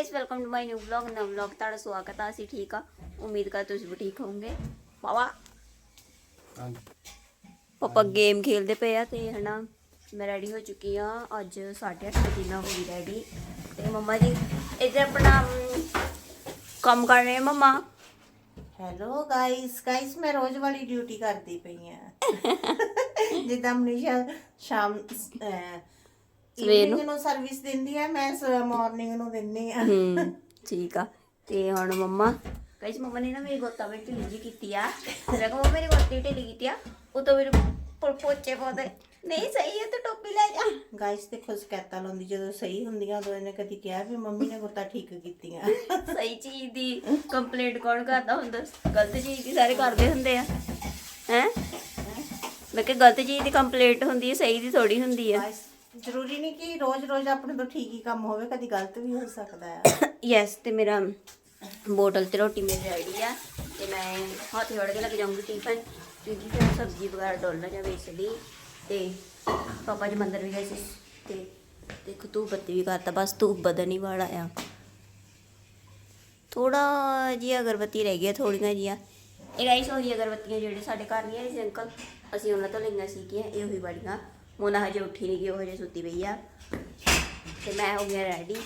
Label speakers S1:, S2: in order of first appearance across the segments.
S1: Guys welcome to my new vlog ਨਵ vlog ਤੁਹਾਡਾ ਸਵਾਗਤ ਆ ਅਸੀਂ ਠੀਕ ਆ। ਉਮੀਦ ਕਰ ਤੁਸੀਂ ਵੀ ਠੀਕ ਹੋਵੋਗੇ। ਵਾਵਾ ਪਾਪਾ ਗੇਮ ਖੇਲਦੇ ਪਏ ਆ ਤੇ ਹਨਾ ਮੈਂ ਰੈਡੀ ਹੋ ਚੁੱਕੀ ਆ। ਅੱਜ 8:30 ਵਜੇ ਨਾਲ ਹੋ ਗਈ ਰੈਡੀ ਤੇ ਮੰਮਾ ਜੀ ਇੱਧਰ ਆਪਣਾ ਅਮ, ਕੰਮ ਕਰ ਰਹੇ ਆ ਮੰਮਾ।
S2: ਹੈਲੋ ਗਾਇਸ ਗਾਇਸ ਮੈਂ ਰੋਜ਼ ਵਾਲੀ ਡਿਊਟੀ ਕਰਦੀ ਪਈ ਆ। ਜਿੱਦਾਂ ਮਨੀਸ਼ਾ ਸ਼ਾਮ
S1: ਸਵੇਰ ਨੂੰ?
S2: ਨੂੰ ਸਰਵਿਸ ਦਿੰਦੀ ਆ ਮੈਂ ਮਾਰਨਿੰਗ ਨੂੰ ਦਿੰਦੀ ਆ।
S1: ਹੂੰ ਠੀਕ ਆ। ਤੇ ਹੁਣ ਮੰਮਾ? ਗਾਇਸ ਮੰਮਾ ਨੇ ਨਾ ਮੇਰੀ ਗੋਤਾ ਵਿੱਚ ਢਿੱਲੀ ਕੀਤੀ ਆ। ਮੈਂ ਕਿਹਾ ਮੰਮਾ ਮੇਰੀ ਗੋਤੀ ਢਿੱਲੀ ਕੀਤੀ ਆ। ਉਹ ਤਾਂ ਮੇਰੇ ਪੁ- ਪੋਚੇ ਪਾਉਂਦੇ ਨਹੀਂ ਸਹੀ ਹੈ ਤੂੰ ਟੋਪੀ ਲੈ ਜਾ।
S2: ਗਾਇਸ ਦੇਖੋ ਸਕੈਤਾਂ ਲਾਉਂਦੀ ਜਦੋਂ ਸਹੀ ਹੁੰਦੀਆਂ ਉਦੋਂ ਇਹਨੇ ਕਦੀ ਕਿਹਾ ਵੀ ਮੰਮੀ ਨੇ ਗੁੱਤਾ ਠੀਕ ਕੀਤੀਆਂ।
S1: ਸਹੀ ਚੀਜ਼ ਦੀ ਕੰਪਲੇਂਟ ਕੌਣ ਕਰਦਾ ਹੁੰਦਾ? ਗਲਤ ਚੀਜ਼ ਦੀ ਸਾਰੇ ਕਰਦੇ ਹੁੰਦੇ ਆ। ਹੈ? ਮੈਂ ਕਿ ਗਲਤ ਚੀਜ਼ ਦੀ ਕੰਪਲੇਂਟ ਹੁੰਦੀ ਹੈ ਸਹੀ ਦੀ ਥੋੜੀ ਹੁੰਦੀ ਹੈ
S2: ਗਾਇਸ ਜ਼ਰੂਰੀ ਨਹੀਂ ਕਿ ਰੋਜ਼-ਰੋਜ਼ ਆਪਣੇ ਤੋਂ ਠੀਕ ਹੀ ਕੰਮ ਹੋਵੇ, ਕਦੀ ਗਲਤ ਵੀ ਹੋ ਸਕਦਾ ਹੈ
S1: ਯੈਸ ਤੇ ਮੇਰਾ ਬੋਟਲ ਤੇ ਰੋਟੀ ਮੇਰੀ ਰੈਡੀ ਆ, ਤੇ ਮੈਂ ਹੱਥ ਜੋੜ ਕੇ ਲੱਗ ਜਾਊਂਗੀ ਟਿਫਨ ਕਿਉਂਕਿ ਫਿਰ ਸਬਜ਼ੀ ਵਗੈਰਾ ਡੋਲਣਾ ਜਾਵੇ ਇਸ ਤੇ ਪਾਪਾ ਜੀ ਮੰਦਰ ਵੀ ਗਏ ਸੀ, ਤੇ ਦੇਖੋ ਤੂੰ ਬੱਤੀ ਵੀ ਕਰਤਾ, ਬਸ ਤੂੰ ਬਦਨ ਹੀ ਵਾਲਾ ਆ। ਥੋੜਾ ਜੀ ਅਗਰਬੱਤੀ ਰਹਿ ਗਿਆ ਥੋੜੀਆਂ ਜੀਆਂ ਇਹ ਗਾਈਸ ਉਹੀ ਅਗਰਬੱਤੀਆਂ ਜਿਹੜੇ ਸਾਡੇ ਘਰ ਨਹੀਂ ਆਈ ਸੀ ਅੰਕਲ ਅਸੀਂ ਉਹਨਾਂ ਤੋਂ ਲਈਆਂ ਸੀਗੀਆਂ ਇਹ ਉਹੀ ਬੜੀਆਂ ਮੋਨਾ ਹਜੇ ਉੱਠੀ ਨਹੀਂ ਗਈ, ਉਹ ਹਜੇ ਸੁੱਤੀ ਪਈ ਆ। ਤੇ ਮੈਂ ਹੋ ਗਿਆ ਰੈਡੀ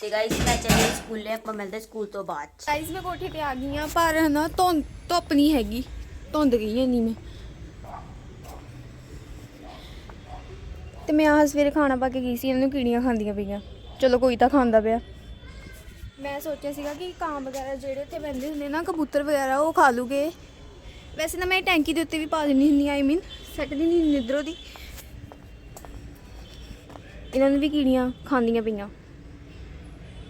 S1: ਤੇ ਗਾਈਸ ਮੈਂ ਚੱਲੀ ਸਕੂਲੇ, ਆਪਾਂ ਮਿਲਦੇ ਸਕੂਲ ਤੋਂ ਬਾਅਦ ਚ।
S3: ਮੈਂ ਕੋਠੇ ਤੇ ਆ ਗਈ ਆ, ਪਰ ਹਨਾ ਧੁੰਦ, ਧੁੱਪ ਨਹੀਂ ਹੈਗੀ। ਧੁੰਦ ਗਈ ਹੈ ਨਹੀਂ ਮੈਂ। ਤੇ ਮੈਂ ਆਹ ਸਵੇਰੇ ਖਾਣਾ ਪਾ ਕੇ ਗਈ ਸੀ, ਇਹਨੂੰ ਕੀੜੀਆਂ ਖਾਂਦੀਆਂ ਪਈਆਂ। ਚਲੋ ਕੋਈ ਤਾਂ ਖਾਂਦਾ ਪਿਆ। ਮੈਂ ਸੋਚਿਆ ਸੀਗਾ ਕਿ ਕਾਂ ਵਗੈਰਾ ਜਿਹੜੇ ਉੱਥੇ ਬੰਦੇ ਹੁੰਦੇ ਨਾ, ਕਬੂਤਰ ਵਗੈਰਾ, ਉਹ ਖਾ ਲੂਗੇ। ਵੈਸੇ ਨਾ ਮੈਂ ਟੈਂਕੀ ਦੇ ਉੱਤੇ ਵੀ ਪਾ ਦਿੰਦੀ ਹੁੰਦੀ ਆਈ ਮੀਨ ਸੱਟਦੀ ਨਹੀਂ ਹੁੰਦੀ ਇੱਧਰੋਂ ਦੀ। ਇਹਨਾਂ ਨੂੰ ਵੀ ਕੀੜੀਆਂ ਖਾਂਦੀਆਂ ਪਈਆਂ।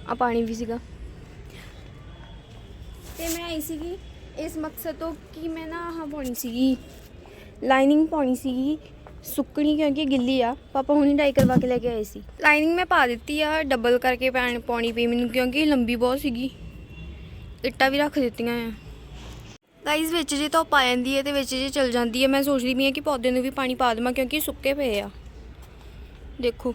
S3: ਆ ਪਾਣੀ ਵੀ ਸੀਗਾ। ਤੇ ਮੈਂ ਆਈ ਸੀਗੀ ਇਸ ਮਕਸਦ ਤੋਂ ਕਿ ਮੈਂ ਨਾ ਆਹ ਪਾਉਣੀ ਸੀਗੀ ਲਾਈਨਿੰਗ ਪਾਉਣੀ ਸੀਗੀ, ਸੁੱਕਣੀ ਕਿਉਂਕਿ ਗਿੱਲੀ ਆ, ਪਾਪਾ ਹੁਣੀ ਡਾਈ ਕਰਵਾ ਕੇ ਲੈ ਕੇ ਆਏ ਸੀ। ਲਾਈਨਿੰਗ ਮੈਂ ਪਾ ਦਿੱਤੀ ਆ ਡਬਲ ਕਰਕੇ ਪੈਣ ਪਾਉਣੀ ਪਈ ਮੈਨੂੰ ਕਿਉਂਕਿ ਲੰਬੀ ਬਹੁਤ ਸੀਗੀ। ਇੱਟਾਂ ਵੀ ਰੱਖ ਦਿੱਤੀਆਂ ਆ। ਗਾਈਜ਼ ਵਿੱਚ ਜੇ ਧੁੱਪ ਆ ਜਾਂਦੀ ਹੈ ਤੇ ਵਿੱਚ ਜੇ ਚਲ ਜਾਂਦੀ ਹੈ, ਮੈਂ ਸੋਚਦੀ ਪਈ ਹਾਂ ਕਿ ਪੌਦੇ ਨੂੰ ਵੀ ਪਾਣੀ ਪਾ ਦੇਵਾਂ ਕਿਉਂਕਿ ਸੁੱਕੇ ਪਏ ਆ। ਦੇਖੋ।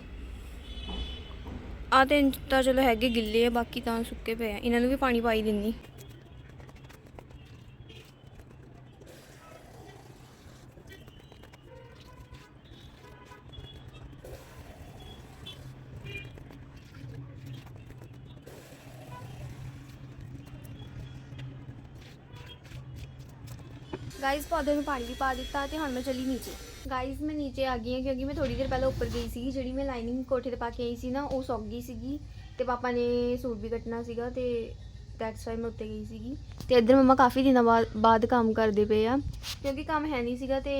S3: ਆ ਤੇ ਤਾਂ ਚਲੋ ਹੈਗੇ ਗਿੱਲੇ ਆ, ਬਾਕੀ ਤਾਂ ਸੁੱਕੇ ਪਏ ਆ। ਇਹਨਾਂ ਨੂੰ ਵੀ ਪਾਣੀ ਪਾਈ ਦਿੰਨੀ। ਗਾਈਜ਼ ਪੌਦੇ ਨੂੰ ਪਾਣੀ ਵੀ ਪਾ ਦਿੱਤਾ ਤੇ ਹੁਣ ਮੈਂ ਚਲੀ ਨੀਚੇ। ਗਾਈਜ਼ ਮੈਂ ਨੀਚੇ ਆ ਗਈ ਹਾਂ ਕਿਉਂਕਿ ਮੈਂ ਥੋੜੀ ਦੇਰ ਪਹਿਲਾਂ ਉੱਪਰ ਗਈ ਸੀ ਜਿਹੜੀ ਮੈਂ ਲਾਈਨਿੰਗ ਕੋਠੇ ਤੇ ਪਾ ਕੇ ਆਈ ਸੀ ਨਾ ਉਹ ਸੁੱਕ ਗਈ ਸੀਗੀ ਤੇ ਪਾਪਾ ਨੇ ਸੂਟ ਵੀ ਕੱਟਣਾ ਸੀਗਾ ਤੇ ਦੈਟਸ ਵਾਈ ਮੈਂ ਉੱਤੇ ਗਈ ਸੀਗੀ। ਤੇ ਇੱਧਰ ਮੰਮਾ ਕਾਫੀ ਦਿਨਾਂ ਬਾਅਦ ਕੰਮ ਕਰਦੇ ਪਏ ਆ ਕਿਉਂਕਿ ਕੰਮ ਹੈ ਨਹੀਂ ਸੀਗਾ ਤੇ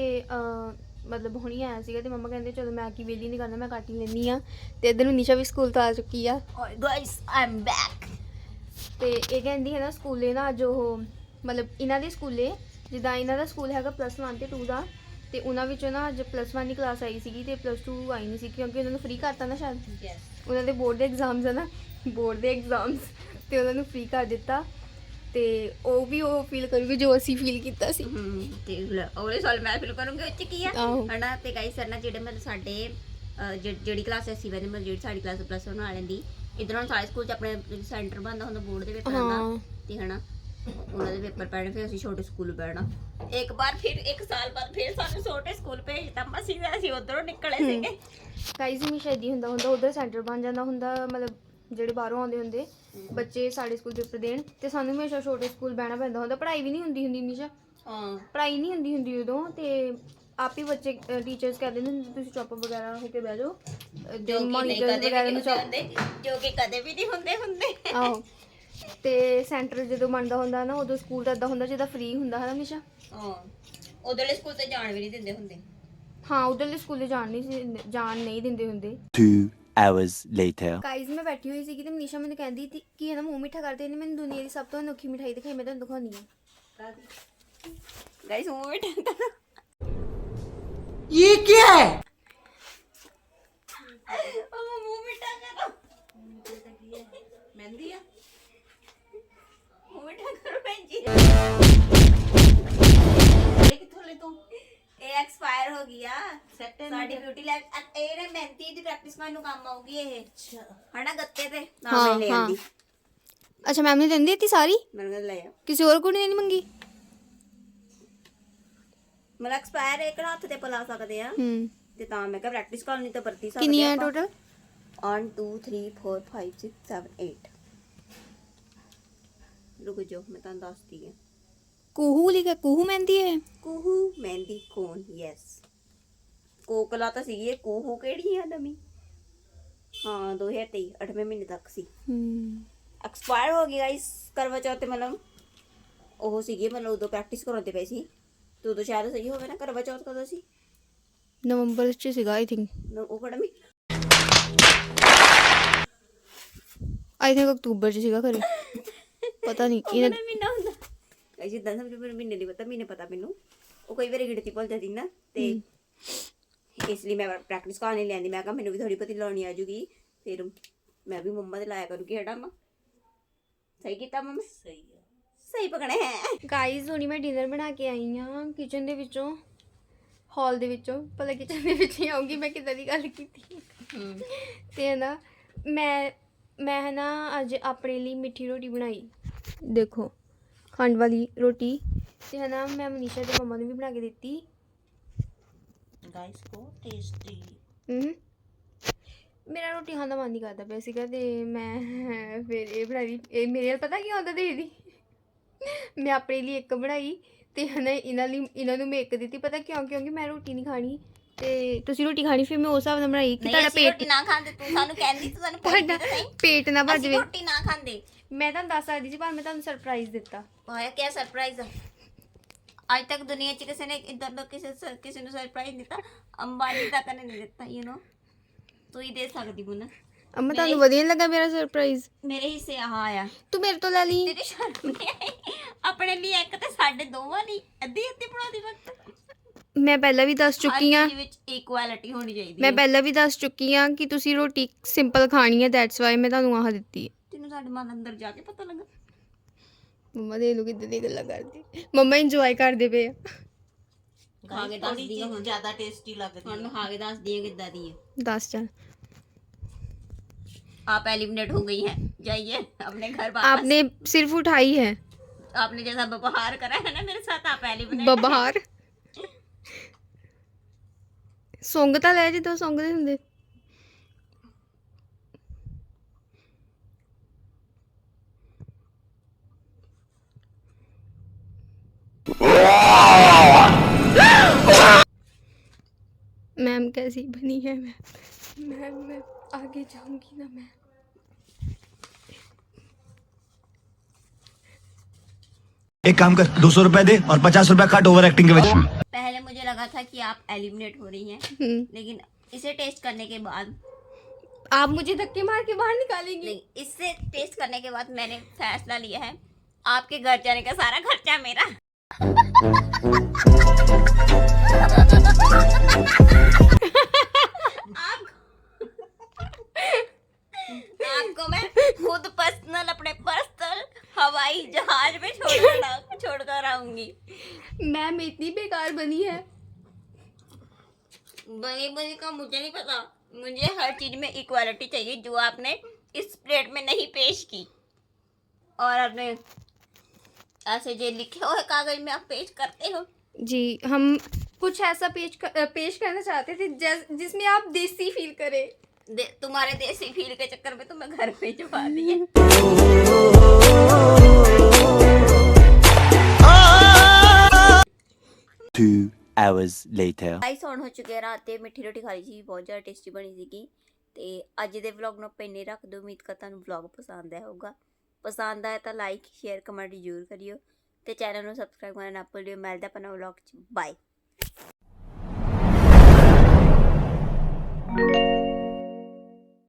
S3: ਮਤਲਬ ਹੁਣੀ ਆਇਆ ਸੀਗਾ ਤੇ ਮੰਮਾ ਕਹਿੰਦੇ ਚਲੋ ਮੈਂ ਕੀ ਵੇਲੀ ਨਹੀਂ ਕਰਨਾ ਮੈਂ ਕੱਟ ਹੀ ਲੈਂਦੀ ਆ ਤੇ ਇੱਧਰ ਨਿਸ਼ਾ ਵੀ ਸਕੂਲ ਤੋਂ ਆ ਚੁੱਕੀ ਆ।
S1: ਗਾਇਸ ਆਮ ਬੈਕ
S3: ਤੇ ਇਹ ਕਹਿੰਦੀ ਹੈ ਨਾ ਸਕੂਲੇ ਨਾ ਅੱਜ ਉਹ ਮਤਲਬ ਇਹਨਾਂ ਦੇ ਸਕੂਲੇ ਜਿੱਦਾਂ ਇਹਨਾਂ ਦਾ ਸਕੂਲ ਹੈਗਾ ਪਲੱਸ 1 ਤੇ 2 ਦਾ ਤੇ ਉਹਨਾਂ ਵਿੱਚੋਂ ਨਾ ਅੱਜ ਪਲੱਸ 1 ਦੀ ਕਲਾਸ ਆਈ ਸੀਗੀ ਤੇ ਪਲੱਸ 2 ਆਈ ਨਹੀਂ ਸੀ ਕਿਉਂਕਿ ਉਹਨਾਂ ਨੂੰ ਫ੍ਰੀ ਕਰਤਾ ਨਾ ਸ਼ਾਇਦ ਉਹਨਾਂ ਦੇ ਬੋਰਡ ਦੇ ਐਗਜ਼ਾਮਸ ਆ ਨਾ ਬੋਰਡ ਦੇ ਐਗਜ਼ਾਮਸ ਤੇ ਉਹਨਾਂ ਨੂੰ ਫ੍ਰੀ ਕਰ ਦਿੱਤਾ ਤੇ ਉਹ ਵੀ ਉਹ ਫੀਲ ਕਰੂਗੇ ਜੋ ਅਸੀਂ ਫੀਲ ਕੀਤਾ ਸੀ।
S1: ਤੇ ਲੈ, ਉਹਦੇ ਸਾਲ ਮੈਂ ਫਿਰ ਕਰੂੰਗੀ ਉੱਚ ਕੀ ਆ?
S3: ਆਹੋ।
S1: ਹਨਾ ਤੇ ਗਾਈਸ ਸਰ ਨਾ ਜਿਹੜੇ ਮਤਲਬ ਸਾਡੇ ਅਹ, ਜਿਹ- ਜਿਹੜੀ ਕਲਾਸ ਅਸੀਂ ਵੈਨੇ ਮਤਲਬ ਜਿਹੜੀ ਸਾਡੀ ਕਲਾਸ ਪਲੱਸ 1 ਵਾਲਿਆਂ ਦੀ ਇਧਰੋਂ ਸਾਰੇ ਸਕੂਲ ਚ ਆਪਣੇ ਸੈਂਟਰ ਬੰਦਾ ਹੁੰਦਾ ਬੋਰਡ ਦੇ ਪੇਪਰਾਂ
S3: ਹਾਂ।
S1: ਤੇ ਹਨਾ ਉਹਨਾਂ ਦੇ ਪੇਪਰ ਪੈਣੇ ਫਿਰ ਅਸੀਂ ਛੋਟੇ ਸਕੂਲ ਪੈਣਾ ਇੱਕ ਵਾਰ ਫਿਰ ਇੱਕ ਸਾਲ ਬਾਅਦ ਫਿਰ ਸਾਨੂੰ ਛੋਟੇ ਸਕੂਲ ਭੇਜਤਾ। ਮਸੀਂ ਅਸੀਂ ਉਧਰੋਂ ਨਿਕਲੇ ਸੀਗੇ।
S3: ਗਾਈਜ਼ ਹਮੇਸ਼ਾ ਹੀ ਹੁੰਦਾ ਹੁੰਦਾ ਉਧਰ ਸੈਂਟਰ ਬਣ ਜਾਂਦਾ ਹੁੰਦਾ ਮਤਲਬ ਜਿਹੜੇ ਬਾਹਰੋਂ ਆਉਂਦੇ ਹੁੰਦੇ ਬੱਚੇ ਸਾਡੇ ਸਕੂਲ ਪੇਪਰ ਦੇਣ ਤੇ ਸਾਨੂੰ ਹਮੇਸ਼ਾ ਛੋਟੇ ਸਕੂਲ ਬਹਿਣਾ ਪੈਂਦਾ ਹੁੰਦਾ। ਪੜ੍ਹਾਈ ਵੀ ਨਹੀਂ ਹੁੰਦੀ ਹੁੰਦੀ ਨਿਸ਼ਾ
S1: ਹਾਂ।
S3: ਪੜ੍ਹਾਈ ਨਹੀਂ ਹੁੰਦੀ ਹੁੰਦੀ ਉਦੋਂ ਤੇ ਆਪ ਹੀ ਬੱਚੇ ਟੀਚਰਸ ਕਹਿੰਦੇ ਨੇ ਤੁਸੀਂ ਚੁੱਪ ਵਗੈਰਾ ਹੋ ਕੇ ਬਹਿ ਜਾਓ। ਅਹ
S1: ਜੋ ਕਿ ਨਹੀਂ
S3: monitors
S1: ਕਦੇ
S3: ਵਗੈਰਾ
S1: ਵੀ
S3: ਨੂੰ
S1: ਨਹੀਂ
S3: ਚੁੱਪ
S1: ਹੁੰਦੇ। ਜੋ ਕਿ ਕਦੇ ਵੀ ਨਹੀਂ ਹੁੰਦੇ ਹੁੰਦੇ।
S3: ਆਹੋ। ਤੇ ਸੈਂਟਰ ਜਦੋਂ ਬਣਦਾ ਹੁੰਦਾ ਨਾ ਉਦੋਂ ਸਕੂਲ ਤਾਂ ਇਦਾਂ ਹੁੰਦਾ ਜਿੱਦਾਂ ਫ੍ਰੀ ਹੁੰਦਾ ਹੈ ਹਮੇਸ਼ਾ
S1: ਹਾਂ ਉਧਰਲੇ ਸਕੂਲ ਤੇ ਜਾਣ ਵੀ ਨਹੀਂ ਦਿੰਦੇ ਹੁੰਦੇ।
S3: ਹਾਂ ਉਧਰਲੇ ਸਕੂਲੇ ਜਾਣ ਨਹੀਂ ਸੀ ਜਾਣ ਨਹੀਂ ਦਿੰਦੇ ਹੁੰਦੇ।
S4: Two hours later.
S3: ਗਾਈਜ਼ ਮੈਂ ਬੈਠੀ ਹੋਈ ਸੀਗੀ ਤੇ ਮਨੀਸ਼ਾ ਮੈਨੂੰ ਕਹਿੰਦੀ ਸੀ ਕਿ ਇਹ ਨਾ ਮੂੰਹ ਮਿੱਠਾ ਕਰਦੇ ਨੇ ਮੈਨੂੰ ਦੁਨੀਆ ਦੀ ਸਭ ਤੋਂ ਅਨੋਖੀ ਮਿਠਾਈ ਦਿਖਾਈ ਮੈਂ ਤੁਹਾਨੂੰ ਦਿਖਾਉਣੀ ਆ
S1: ਗਾਇਸ ਮੂੰਹ ਮਿਠਾ
S2: ਇਹ ਕੀ ਹੈ?
S1: ਉਹ ਪ੍ਰੈਕਟਿਸ ਮੈਨੂੰ ਕੰਮ ਆਊਗੀ ਇਹ। ਹਨਾ ਗੱਤੇ ਤੇ? ਨਾ
S3: ਹਾਂ,
S1: ਮੈਂ ਲੈ। ਆਂਦੀ।
S3: ਅੱਛਾ ਮੈਮ ਨੇ ਦਿੰਦੀ ਦਿੱਤੀ ਸਾਰੀ?
S1: ਮੈਨੂੰ ਕਹਿੰਦਾ ਲੈ ਆ।
S3: ਕਿਸੇ ਹੋਰ ਕੁੜੀ ਨੇ ਨਹੀਂ ਮੰਗੀ?
S1: ਮਤਲਬ ਐਕਸਪਾਇਰ ਇੱਕ ਹੱਥ ਤੇ ਪਲਾ ਸਕਦੇ ਆ?
S3: ਹੂੰ।
S1: ਤੇ ਤਾਂ ਮੈਂ ਕਿਹਾ ਪ੍ਰੈਕਟਿਸ ਕਰਨੀ ਤਾਂ ਵਰਤੀ ਸਕਦੇ
S3: ਕਿੰਨੀਆਂ। ਟੋਟਲ
S1: 1 2 3 4 5 6 7 8 ਰੁਕ ਜਾਓ ਮੈਂ ਤੁਹਾਨੂੰ ਦੱਸਦੀ ਹਾਂ
S3: ਕੂਹੂ ਲਿਖਿਆ ਕੂਹੂ ਮਹਿੰਦੀ ਹੈ
S1: ਕੂਹੂ ਮਹਿੰਦੀ ਕੋਨ ਯੈਸ ਕੋਕਲਾ ਤਾਂ ਸੀਗੀ ਇਹ। ਕੂਹੂ ਕਿਹੜੀ ਆ ਨਵੀਂ? ਹਾਂ 2023 8ਵੇਂ ਮਹੀਨੇ ਤੱਕ ਸੀ।
S3: ਹੂੰ।
S1: ਐਕਸਪਾਇਰ ਹੋ ਗਈ ਗਾਇਸ ਕਰਵਾ ਚੌਥ ਤੇ ਮਤਲਬ ਉਹ ਸੀਗੀ ਮਤਲਬ ਉਦੋਂ ਪ੍ਰੈਕਟਿਸ ਕਰਾਉਂਦੇ ਪਏ ਸੀ। ਤੇ ਉਦੋਂ ਸ਼ਾਇਦ ਸਹੀ ਹੋਵੇ ਨਾ ਕਰਵਾ ਚੌਥ ਕਦੋਂ ਸੀ?
S3: ਨਵੰਬਰ ਚ ਸੀਗਾ ਆਈ ਥਿੰਕ
S1: ਨ- ਉਹ ਕਿਹੜਾ ਮਹੀਨਾ
S3: ਆਈ ਥਿੰਕ ਅਕਤੂਬਰ ਚ ਸੀਗਾ ਖਰੇ ਪਤਾ ਨਹੀਂ
S1: ਉਹ
S3: ਇਹਨਾਂ
S1: ਕਿਹੜਾ ਮਹੀਨਾ ਹੁੰਦਾ। ਗਾਇਸ ਇਦਾਂ ਸਮਝੋ ਮੈਨੂੰ ਮਹੀਨੇ ਨਹੀਂ ਪਤਾ ਮਹੀਨੇ ਪਤਾ ਮੈਨੂੰ। ਉਹ ਕਈ ਵਾਰੀ ਗਿਣਤੀ ਭੁੱਲ ਜਾਂਦੀ ਨਾ ਤੇ ਇਸ ਲਈ ਮੈਂ ਪ੍ਰੈਕਟਿਸ ਕਰਨ ਲਈ ਲੈਂਦੀ। ਮੈਂ ਕਿਹਾ ਮੈਨੂੰ ਵੀ ਥੋੜੀ ਬਹੁਤੀ ਲਾਉਣੀ ਆ ਜੂਗੀ। ਫਿਰ ਮੈਂ ਵੀ ਮੰਮਾ ਦੇ ਲਾਇਆ ਕਰੂਗੀ ਹੜਾ ਮਾਂ। ਸਹੀ ਕੀਤਾ ਮੰਮਾ?
S2: ਸਹੀ ਆ।
S1: ਸਹੀ ਪਕੜੇ ਹੈ।
S3: ਗਾਈਜ਼ ਹੁਣੀ ਮੈਂ ਡਿਨਰ ਬਣਾ ਕੇ ਆਈ ਆ ਕਿਚਨ ਦੇ ਵਿੱਚੋਂ ਹਾਲ ਦੇ ਵਿੱਚੋਂ। ਭਲਾ ਕਿਚਨ ਦੇ ਵਿੱਚ ਹੀ ਆਉਂਗੀ ਮੈਂ ਕਿਦਾਂ ਦੀ ਗੱਲ ਕੀਤੀ? ਤੇ ਹੈ ਨਾ ਮੈਂ ਮੈਂ ਹੈ ਨਾ ਅੱਜ ਆਪਣੇ ਲਈ ਮਿੱਠੀ ਰੋਟੀ ਬਣਾਈ। ਦੇਖੋ ਖੰਡ ਵਾਲੀ ਰੋਟੀ। ਤੇ ਹੈ ਨਾ ਮੈਂ ਮਨੀਸ਼ਾ ਤੇ ਮੰਮਾ ਨੂੰ ਵੀ ਬਣਾ ਕੇ ਦਿੱਤੀ।
S2: ਗਾਇਸ ਬਹੁਤ ਟੇਸਟੀ
S3: ਹੂੰ ਮੇਰਾ ਰੋਟੀ ਖਾਣ ਦਾ ਮਨ ਨਹੀਂ ਕਰਦਾ ਪਿਆ ਸੀਗਾ ਤੇ ਮੈਂ ਫਿਰ ਇਹ ਬਣਾਈ। ਇਹ ਮੇਰੇ ਨਾਲ ਪਤਾ ਕੀ ਹੁੰਦਾ ਦੀਦੀ? ਮੈਂ ਆਪਣੇ ਲਈ ਇੱਕ ਬਣਾਈ ਤੇ ਹਨਾ ਇਹਨਾਂ ਲਈ ਇਹਨਾਂ ਨੂੰ ਮੈਂ ਇੱਕ ਦਿੱਤੀ। ਪਤਾ ਕਿਉਂ? ਕਿਉਂਕਿ ਮੈਂ ਰੋਟੀ ਨਹੀਂ ਖਾਣੀ। ਤੇ ਤੁਸੀਂ ਰੋਟੀ ਖਾਣੀ ਫਿਰ ਮੈਂ ਉਸ ਹਿਸਾਬ ਨਾਲ ਬਣਾਈ ਕਿ ਤੁਹਾਡਾ ਪੇਟ
S1: ਨਾ ਖਾਂਦੇ ਤੂੰ ਸਾਨੂੰ ਕਹਿੰਦੀ ਤੂੰ ਸਾਨੂੰ
S3: ਤੁਹਾਡਾ ਪੇਟ ਨਾ
S1: ਅਸੀਂ
S3: ਜਾਵੇ।
S1: ਰੋਟੀ ਨਾ ਖਾਂਦੇ।
S3: ਮੈਂ ਤੁਹਾਨੂੰ ਦੱਸ ਸਕਦੀ ਸੀ ਪਰ ਮੈਂ ਤੁਹਾਨੂੰ ਸਰਪ੍ਰਾਈਜ਼ ਦਿੱਤਾ।
S1: ਹੋਇਆ ਕੀ ਸਰਪ੍ਰਾਈਜ਼ ਅੱਜ ਤੱਕ ਦੁਨੀਆ 'ਚ ਕਿਸੇ ਨੇ ਇਦਾਂ ਦਾ ਕਿਸੇ ਸ- ਕਿਸੇ ਨੂੰ ਸਰਪ੍ਰਾਈਜ਼ ਦਿੱਤਾ ਅੰਬਾਨੀ ਤੱਕ ਨੇ ਨਹੀਂ ਦਿੱਤਾ ਯੂ نو ਤੂੰ ਹੀ ਦੇ ਸਕਦੀ ਬੁਨਾ
S3: ਅੰਮਾ ਤੁਹਾਨੂੰ ਵਧੀਆ ਨੀ ਲੱਗਾ ਮੇਰਾ ਸਰਪ੍ਰਾਈਜ਼
S1: ਮੇਰੇ ਹਿੱਸੇ ਆਹ ਆਇਆ।
S3: ਤੂੰ ਮੇਰੇ ਤੋਂ ਲੈ ਲਈ।
S1: ਤੇਰੀ ਸ਼ਰਮ ਆਈ ਆਪਣੇ ਲਈ ਇੱਕ ਤੇ ਸਾਡੇ ਦੋਵਾਂ ਲਈ ਅੱਧੀ ਅੱਧੀ ਬਣਾਉਂਦੀ ਵਕਤ।
S3: ਮੈਂ ਪਹਿਲਾਂ ਵੀ ਦੱਸ ਚੁੱਕੀ ਆ।
S1: ਵਿੱਚ ਇਕੁਐਲਿਟੀ ਹੋਣੀ ਚਾਹੀਦੀ
S3: ਮੈਂ
S1: ਹੈ।
S3: ਪਹਿਲਾਂ ਵੀ ਦੱਸ ਚੁੱਕੀ ਆ ਕਿ ਤੁਸੀਂ ਰੋਟੀ ਸਿੰਪਲ ਖਾਣੀ ਹੈ ਦੈਟਸ ਵਾਈ ਮੈਂ ਤੁਹਾਨੂੰ ਆਹ ਦਿੱਤੀ ਹੈ।
S1: ਤੈਨੂੰ ਸਾਡੇ ਮਨ ਅੰਦਰ ਜਾ ਕੇ ਪਤਾ ਲੱਗਾ।
S3: ਮੰਮਾ ਦੇ ਲੋਕ ਇਦਾਂ ਦੀ ਗੱਲਾਂ ਕਰਦੀ ਮੰਮਾ ਇੰਜੋਏ ਕਰਦੇ ਪਏ ਆ
S1: ਖਾ ਕੇ
S2: ਗਾਇਸ
S1: ਦੱਸ
S2: ਥੋੜੀ
S1: ਦਿਓ ਹੁਣ।
S2: ਜਿਹੀ ਜ਼ਿਆਦਾ ਟੇਸਟੀ ਲੱਗਦੀ
S1: ਹੁਣ
S2: ਹੈ
S1: ਮੈਂ ਖਾ ਕੇ ਦੱਸਦੀ ਹਾਂ ਕਿੱਦਾਂ ਦੀ ਹੈ
S3: ਦੱਸ ਚੱਲ
S1: आप एलिमिनेट हो गई हैं जाइए अपने घर वापस
S3: आपने सिर्फ उठाई है
S1: आपने जैसा व्यवहार करा है ना मेरे साथ आप एलिमिनेट
S3: ਬਬਹਾਰ ਸੁੰਗ ਤਾਂ ਲੈ ਜਿੱਦੋਂ ਸੁੰਗਦੇ ਹੁੰਦੇ मैम कैसी बनी है मैं? मैम मैं आगे जाऊँगी ना मैं
S5: एक काम कर दो सौ रूपए दे और पचास रुपए काट ओवर एक्टिंग के वजह
S1: पहले मुझे लगा था कि आप एलिमिनेट हो रही हैं
S3: हम्म,
S1: लेकिन इसे टेस्ट करने के बाद
S3: आप मुझे धक्के मार के बाहर निकालेंगे।
S1: नहीं इससे टेस्ट करने के बाद मैंने फैसला लिया है आपके घर जाने का सारा खर्चा मेरा। आपको मैं खुद पर्सनल अपने पर्सनल हवाई जहाज़ में छोड़कर छोड़कर आऊँगी।
S3: मैम इतनी बेकार बनी है।
S1: बनी बनी का मुझे नहीं पता। मुझे हर चीज़ में इक्वालिटी चाहिए जो आपने इस प्लेट में नहीं पेश की। और आपने ऐसे जो लिखे हुए कागज में आप पेश करते हो
S3: जी हम कुछ ऐसा पेश कर, अ, पेश करना चाहते थे जैस, जिसमें आप देसी फील करें
S1: दे, तुम्हारे देसी फील के चक्कर में तुम्हें घर पे छुपा दिए
S4: Two hours later.
S1: ਗਾਈਸ ਹੁਣ ਹੋ ਚੁੱਕੇ ਰਾਤ ਤੇ ਮਿੱਠੀ ਰੋਟੀ ਖਾ ਲਈ ਸੀ ਬਹੁਤ ਜ਼ਿਆਦਾ ਟੇਸਟੀ ਬਣੀ ਸੀਗੀ ਤੇ ਅੱਜ ਦੇ ਵਲੌਗ ਨੂੰ ਆਪਾਂ ਇੰਨੇ ਰੱਖ ਦਿਓ ਉਮੀਦ ਕਰ ਤੁਹਾਨੂੰ ਵਲੌਗ ਪਸੰਦ ਆਇਆ ਹੋਊਗਾ ਪਸੰਦ ਆਇਆ ਤਾਂ ਲਾਈਕ ਸ਼ੇਅਰ ਕਮੈਂਟ ਜ਼ਰੂਰ ਕਰਿਓ ਤੇ ਚੈਨਲ ਨੂੰ ਸਬਸਕ੍ਰਾਈਬ ਕਰਨਾ ਨਾ ਭੁੱਲਿਓ। ਮਿਲਦਾ ਆਪਾਂ ਨਵੇਂ ਵਲੌਗ 'ਚ। ਬਾਏ